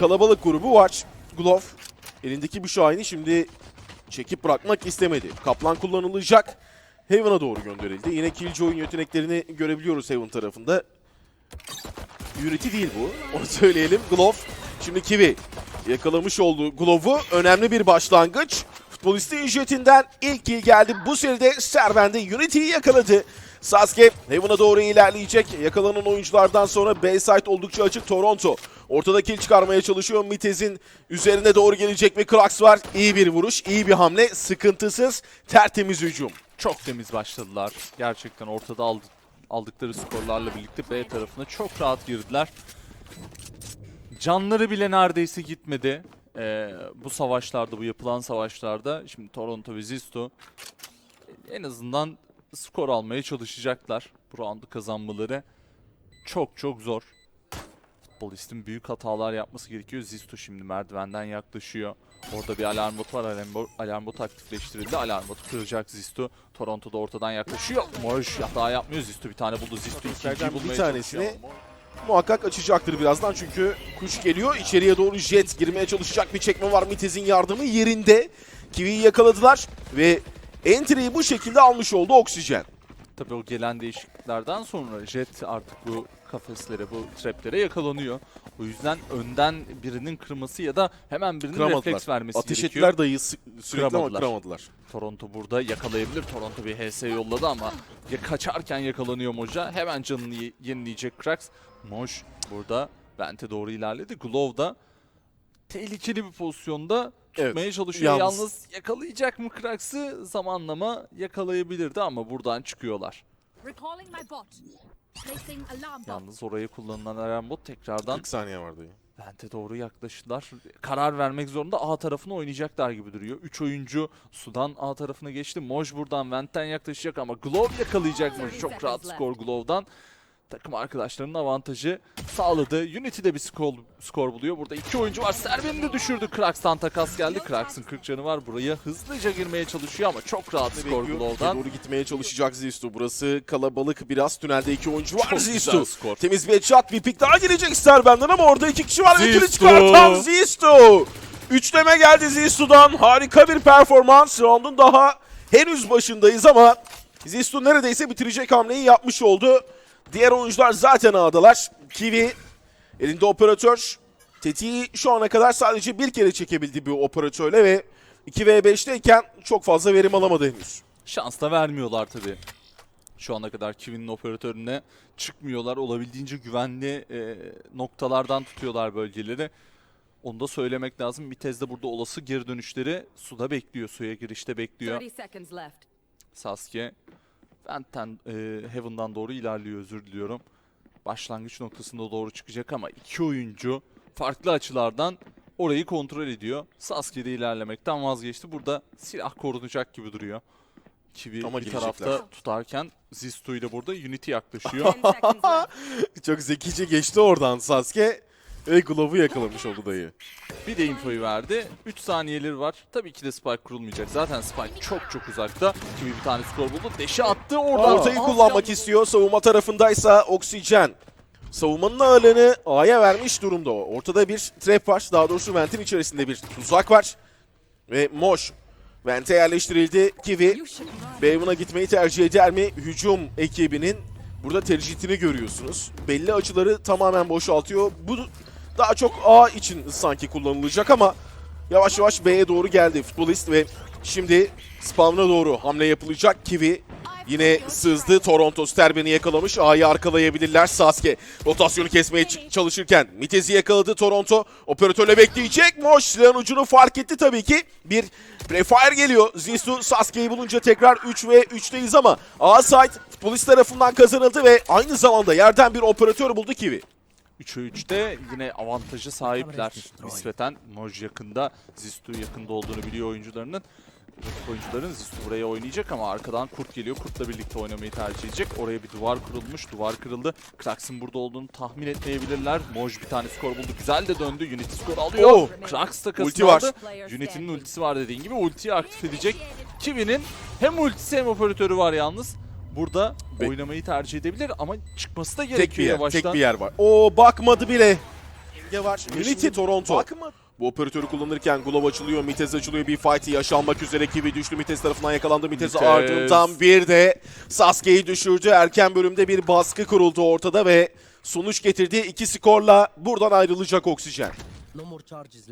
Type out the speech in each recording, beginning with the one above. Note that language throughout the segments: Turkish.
kalabalık grubu var. Glove elindeki bir şahini şimdi çekip bırakmak istemedi. Kaplan kullanılacak. Heaven'a doğru gönderildi. Yine Killjoy oyun yeteneklerini görebiliyoruz Heaven tarafında. Unity değil bu. Onu söyleyelim. Glove. Şimdi Kiwi yakalamış olduğu Glove'u. Önemli bir başlangıç. Futbolisti jetinden ilk kill geldi. Bu seride Serven'de Unity'yi yakaladı. Sasuke Heaven'a doğru ilerleyecek. Yakalanan oyunculardan sonra B-side oldukça açık Toronto. Ortada kill çıkarmaya çalışıyor. Mitez'in üzerine doğru gelecek bir Krax var. İyi bir vuruş, iyi bir hamle. Sıkıntısız, tertemiz hücum. Çok temiz başladılar. Gerçekten ortada aldı- aldıkları skorlarla birlikte B tarafına çok rahat girdiler. Canları bile neredeyse gitmedi. Ee, bu savaşlarda, bu yapılan savaşlarda şimdi Toronto ve Zisto en azından skor almaya çalışacaklar. Bu roundu kazanmaları çok çok zor. Futbolistin büyük hatalar yapması gerekiyor. Zisto şimdi merdivenden yaklaşıyor. Orada bir alarm botu var. Alarm, alarm botu aktifleştirildi. Alarm botu kıracak Zisto. Toronto'da ortadan yaklaşıyor. Moş hata yapmıyor. Zisto bir tane buldu. Zisto ikinciyi Bir bulmaya tanesini çalışıyor. muhakkak açacaktır birazdan çünkü kuş geliyor. İçeriye doğru jet girmeye çalışacak bir çekme var. Mitez'in yardımı yerinde. Kiwi'yi yakaladılar ve entry'yi bu şekilde almış oldu Oksijen. Tabii o gelen değişikliklerden sonra Jet artık bu kafeslere, bu traplere yakalanıyor. O yüzden önden birinin kırması ya da hemen birinin Kıramadılar. refleks vermesi Ateş gerekiyor. ettiler dayı sürekli ama Kıramadılar. kıramadılar. Toronto burada yakalayabilir. Toronto bir HS yolladı ama ya kaçarken yakalanıyor Moja. Hemen canını ye- yenileyecek Krax. Moj burada Vent'e doğru ilerledi. Glove da tehlikeli bir pozisyonda tutmaya Evet, çalışıyor. yalnız- Yalnız yakalayacak mı Krax'ı zamanlama yakalayabilirdi ama buradan çıkıyorlar. Yalnız oraya kullanılan alarm bot tekrardan 40 saniye var dayı. Vent'e doğru yaklaştılar. Karar vermek zorunda A tarafına oynayacaklar gibi duruyor. 3 oyuncu sudan A tarafına geçti. Moj buradan Vent'ten yaklaşacak ama Glove yakalayacak Moj. Çok rahat skor Glove'dan. Takım arkadaşlarının avantajı sağladı. Unity de bir skor, skor buluyor. Burada iki oyuncu var. Serven'i de düşürdü. Krax'tan takas geldi. Krax'ın 40 canı var. Buraya hızlıca girmeye çalışıyor ama çok rahat skor Bekliyor. Glove'dan. Doğru gitmeye çalışacak Zistu. Burası kalabalık biraz. Tünelde iki oyuncu var Çok güzel Zistu. skor. Temiz bir headshot. Bir pik daha gelecek Serben'den ama orada iki kişi var. Zistu. çıkartan Zistu. Üçleme geldi Zistu'dan. Harika bir performans. Round'un daha henüz başındayız ama Zistu neredeyse bitirecek hamleyi yapmış oldu. Diğer oyuncular zaten A'dalar. Kiwi elinde operatör. Tetiği şu ana kadar sadece bir kere çekebildi bir operatörle ve 2v5'teyken çok fazla verim alamadı henüz. Şans da vermiyorlar tabii. Şu ana kadar Kiwi'nin operatörüne çıkmıyorlar. Olabildiğince güvenli e, noktalardan tutuyorlar bölgeleri. Onu da söylemek lazım. Vitez de burada olası geri dönüşleri suda bekliyor. Suya girişte bekliyor. 30 seconds left. Sasuke Vent'ten e, Heaven'dan doğru ilerliyor özür diliyorum. Başlangıç noktasında doğru çıkacak ama iki oyuncu farklı açılardan orayı kontrol ediyor. Sasuke de ilerlemekten vazgeçti. Burada silah korunacak gibi duruyor. Kiwi Ama bir tarafta tutarken Zistu ile burada Unity yaklaşıyor. 10 seconds left. Çok zekice geçti oradan Sasuke ve Glove'u yakalamış oldu dayı. bir de infoyu verdi. 3 saniyeleri var. Tabii ki de Spike kurulmayacak. Zaten Spike çok çok uzakta. Kiwi bir tane skor buldu. Deşi attı oradan. Ortayı kullanmak istiyor. Savunma tarafındaysa Oksijen. Savunmanın ağırlığını A'ya vermiş durumda o. Ortada bir trap var. Daha doğrusu Vent'in içerisinde bir tuzak var. Ve Moş Vent'e yerleştirildi. Run. Beyvun'a gitmeyi tercih eder mi? Hücum ekibinin burada tercihini görüyorsunuz. Belli açıları tamamen boşaltıyor. Bu daha çok A için sanki kullanılacak ama yavaş yavaş B'ye doğru geldi futbolist ve şimdi spawn'a doğru hamle yapılacak. Kiwi yine sızdı. Toronto Sterben'i yakalamış. A'yı arkalayabilirler. Sasuke rotasyonu kesmeye çalışırken Mitez'i yakaladı Toronto. Operatörle bekleyecek. Moş ucunu fark etti tabii ki. Bir prefire geliyor. Zisu Sasuke'yi bulunca tekrar 3 ve 3'teyiz ama A side futbolist tarafından kazanıldı ve aynı zamanda yerden bir operatör buldu Kiwi. 3'e 3'te yine avantajı sahipler. Nispeten Moj yakında, Zistu yakında olduğunu biliyor oyuncularının. Oyuncuların Zistu buraya oynayacak ama arkadan Kurt geliyor. Kurt'la birlikte oynamayı tercih edecek. Oraya bir duvar kurulmuş. Duvar kırıldı. Krax'ın burada olduğunu tahmin etmeyebilirler. Moj bir tane skor buldu. Güzel de döndü. Unity skor alıyor. Oh! Krax takasını Ulti var. aldı. Unity'nin ultisi var dediğin gibi. Ultiyi aktif edecek. Kiwi'nin hem ultisi hem operatörü var yalnız. Burada Be- oynamayı tercih edebilir ama çıkması da Tek bir gerekiyor yer, yavaştan. tek bir yer var. O bakmadı bile. var. Ve Unity Toronto. Bakma. Bu operatörü kullanırken Glove açılıyor, Mitez açılıyor. Bir fight yaşanmak üzere gibi düştü. Mitez tarafından yakalandı. Mitez Mitez. ardından bir de Sasuke'yi düşürdü. Erken bölümde bir baskı kuruldu ortada ve sonuç getirdi. İki skorla buradan ayrılacak Oksijen.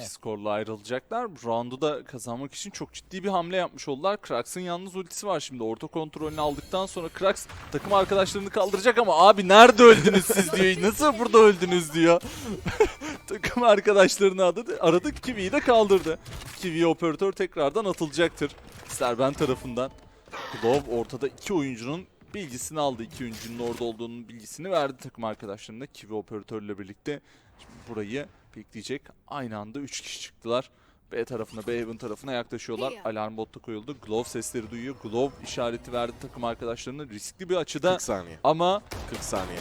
Skorla ayrılacaklar. Roundu da kazanmak için çok ciddi bir hamle yapmış oldular. Krax'ın yalnız ultisi var şimdi. Orta kontrolünü aldıktan sonra Krax takım arkadaşlarını kaldıracak ama abi nerede öldünüz siz diyor. Nasıl burada öldünüz diyor. takım arkadaşlarını aradı, aradı Kiwi'yi de kaldırdı. Kiwi operatör tekrardan atılacaktır. Serben tarafından. Glove ortada iki oyuncunun bilgisini aldı. İki oyuncunun orada olduğunun bilgisini verdi takım arkadaşlarına. Kiwi operatörle birlikte. Şimdi burayı bekleyecek. Aynı anda 3 kişi çıktılar. B tarafına, B Haven tarafına yaklaşıyorlar. Alarm botta koyuldu. Glove sesleri duyuyor. Glove işareti verdi takım arkadaşlarına. Riskli bir açıda 40 saniye. ama 40 saniye.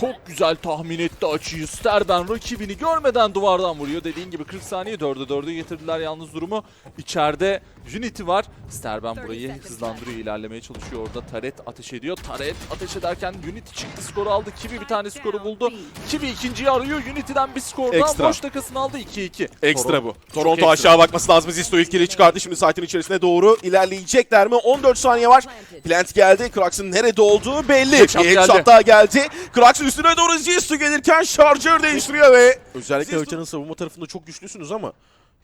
Çok güzel tahmin etti açıyı. Sterben rakibini görmeden duvardan vuruyor. Dediğin gibi 40 saniye 4'e 4'e getirdiler yalnız durumu. İçeride Unity var. Sterben burayı hızlandırıyor, ilerlemeye çalışıyor. Orada Taret ateş ediyor. Taret ateş ederken Unity çıktı, skoru aldı. Kiwi bir tane skoru buldu. Kiwi ikinciyi arıyor. Unity'den bir skor daha. Ekstra. Boş takasını aldı 2-2. Ekstra bu. Çok Toronto ekstra. aşağı bakması lazım. Zisto ilk kili çıkardı. Şimdi site'in içerisine doğru ilerleyecekler mi? 14 saniye var. Plant geldi. Krax'ın nerede olduğu belli. Bir headshot geldi. daha geldi. Krax üstüne doğru Zisto gelirken şarjör değiştiriyor ve... Özellikle haritanın savunma tarafında çok güçlüsünüz ama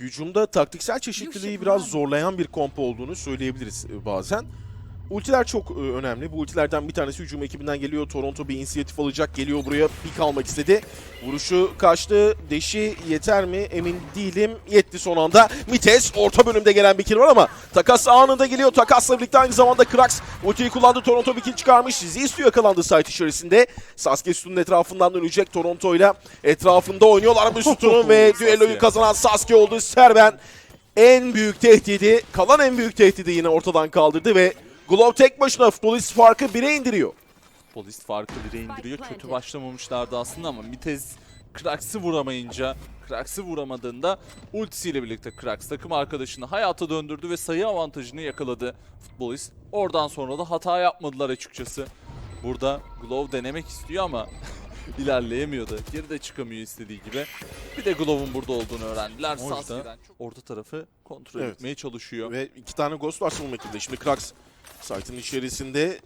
hücumda taktiksel çeşitliliği biraz zorlayan bir kompo olduğunu söyleyebiliriz e, bazen. Ultiler çok e, önemli. Bu ultilerden bir tanesi hücum ekibinden geliyor. Toronto bir inisiyatif alacak. Geliyor buraya pik almak istedi. Vuruşu kaçtı. Deşi yeter mi? Emin değilim. Yetti son anda. Mites orta bölümde gelen bir kill var ama takas anında geliyor. Takasla birlikte aynı zamanda Krax ultiyi kullandı. Toronto bir kill çıkarmış. Zistu yakalandı site içerisinde. Sasuke Su'nun etrafından dönecek. Toronto ile etrafında oynuyorlar bu Su'nun ve düelloyu kazanan Sasuke oldu. Serben en büyük tehdidi, kalan en büyük tehdidi yine ortadan kaldırdı ve Glove tek başına futbolist farkı 1'e indiriyor. Futbolist farkı 1'e indiriyor. Kötü başlamamışlardı aslında ama Mitez Krax'ı vuramayınca Krax'ı vuramadığında ultisiyle birlikte Krax takım arkadaşını hayata döndürdü ve sayı avantajını yakaladı futbolist. Oradan sonra da hata yapmadılar açıkçası. Burada Glove denemek istiyor ama ilerleyemiyordu. Geri de çıkamıyor istediği gibi. Bir de Glove'un burada olduğunu öğrendiler. Orada- Sasuke'den orta tarafı kontrol Evet. etmeye çalışıyor. Ve iki tane Ghost var savunma ekibinde. Şimdi Krax site'ın içerisinde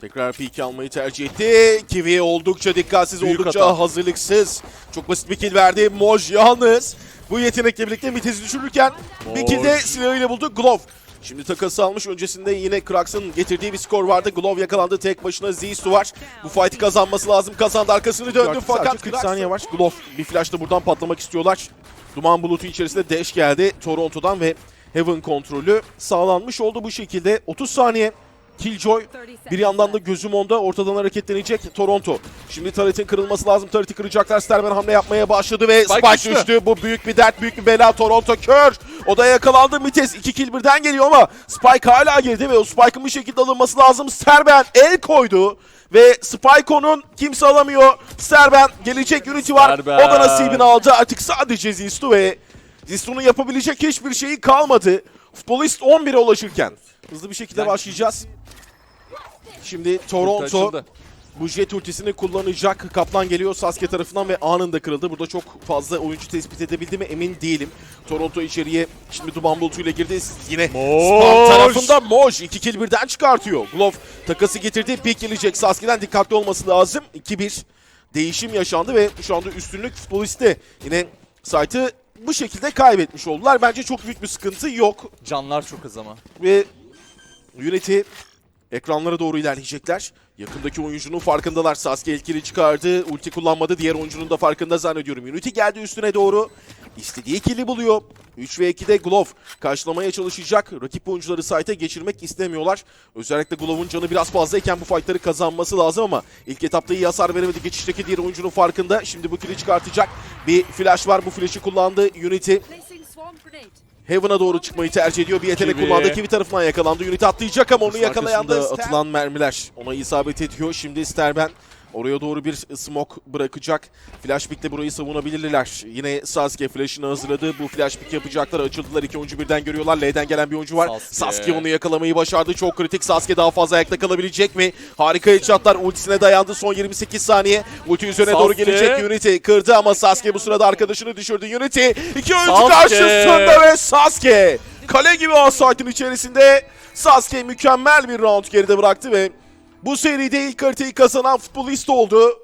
tekrar P2 almayı tercih etti. Kiwi oldukça dikkatsiz, Büyük oldukça hata. hazırlıksız. Çok basit bir kill verdi. Moj yalnız. Bu yetenekle birlikte Mitez'i düşürürken bir kill de Moj. silahıyla buldu. Glove. Şimdi takası almış. Öncesinde yine Krax'ın getirdiği bir skor vardı. Glove yakalandı. Tek başına Zisu var. Bu fight'i kazanması lazım. Kazandı. Arkasını döndü Artık fakat sadece 40 Krax- saniye var. Glove bir flash'ta buradan patlamak istiyorlar. Duman bulutu içerisinde Dash geldi Toronto'dan ve Heaven kontrolü sağlanmış oldu bu şekilde. 30 saniye Killjoy bir yandan da gözüm onda ortadan hareketlenecek Toronto. Şimdi Taret'in kırılması lazım. Taret'i kıracaklar. Sterben hamle yapmaya başladı ve Spike, Spike düştü. düştü. Bu büyük bir dert, büyük bir bela. Toronto kör. O da yakalandı. Mites 2 kill birden geliyor ama Spike hala girdi ve o Spike'ın bir şekilde alınması lazım. Sterben el koydu. Ve Spike onun kimse alamıyor. Sterben gelecek Unity var. Sterben. O da nasibini aldı. Artık sadece Zistu ve Zistu'nun yapabilecek hiçbir şeyi kalmadı. Futbolist 11'e ulaşırken. Hızlı bir şekilde başlayacağız. Şimdi Toronto bu jet ultisini kullanacak. Kaplan geliyor Sasuke tarafından ve anında kırıldı. Burada çok fazla oyuncu tespit edebildi mi emin değilim. Toronto içeriye şimdi Duman bulutuyla girdi. Yine Spam tarafında Moj 2 kill birden çıkartıyor. Glove takası getirdi. Pik gelecek. Sasuke'den dikkatli olması lazım. 2-1 değişim yaşandı ve şu anda üstünlük futboliste. Yine site'ı bu şekilde kaybetmiş oldular. Bence çok büyük bir sıkıntı yok. Canlar çok az ama. Ve Unity ekranlara doğru ilerleyecekler. Yakındaki oyuncunun farkındalar. Sasuke ilkili çıkardı. Ulti kullanmadı. Diğer oyuncunun da farkında zannediyorum. Unity geldi üstüne doğru. İstediği kili buluyor. 3 ve 2'de Glove karşılamaya çalışacak. Rakip oyuncuları site'e geçirmek istemiyorlar. Özellikle Glove'un canı biraz fazlayken bu fightları kazanması lazım ama ilk etapta iyi hasar veremedi. Geçişteki diğer oyuncunun farkında. Şimdi bu kili çıkartacak. Bir flash var. Bu flash'ı kullandı Unity. Heaven'a doğru çıkmayı tercih ediyor. Bir yetenek Kiwi. kullandı. Kiwi tarafından yakalandı. Unity atlayacak ama onu yakalayan da atılan mermiler ona isabet ediyor. Şimdi Sterben Oraya doğru bir smoke bırakacak. Flash pick'le burayı savunabilirler. Yine Sasuke flash'ını hazırladı. Bu flash pick yapacaklar. Açıldılar. İki oyuncu birden görüyorlar. L'den gelen bir oyuncu var. Sasuke. Sasuke onu yakalamayı başardı. Çok kritik. Sasuke daha fazla ayakta kalabilecek mi? Harika headshotlar. Ultisine dayandı. Son 28 saniye. Ulti üzerine doğru Sasuke. gelecek. Unity kırdı ama Sasuke bu sırada arkadaşını düşürdü. Unity iki oyuncu Sasuke. karşısında ve Sasuke kale gibi offside'ın içerisinde Sasuke mükemmel bir round geride bıraktı ve bu seride ilk haritayı kazanan futbolist oldu.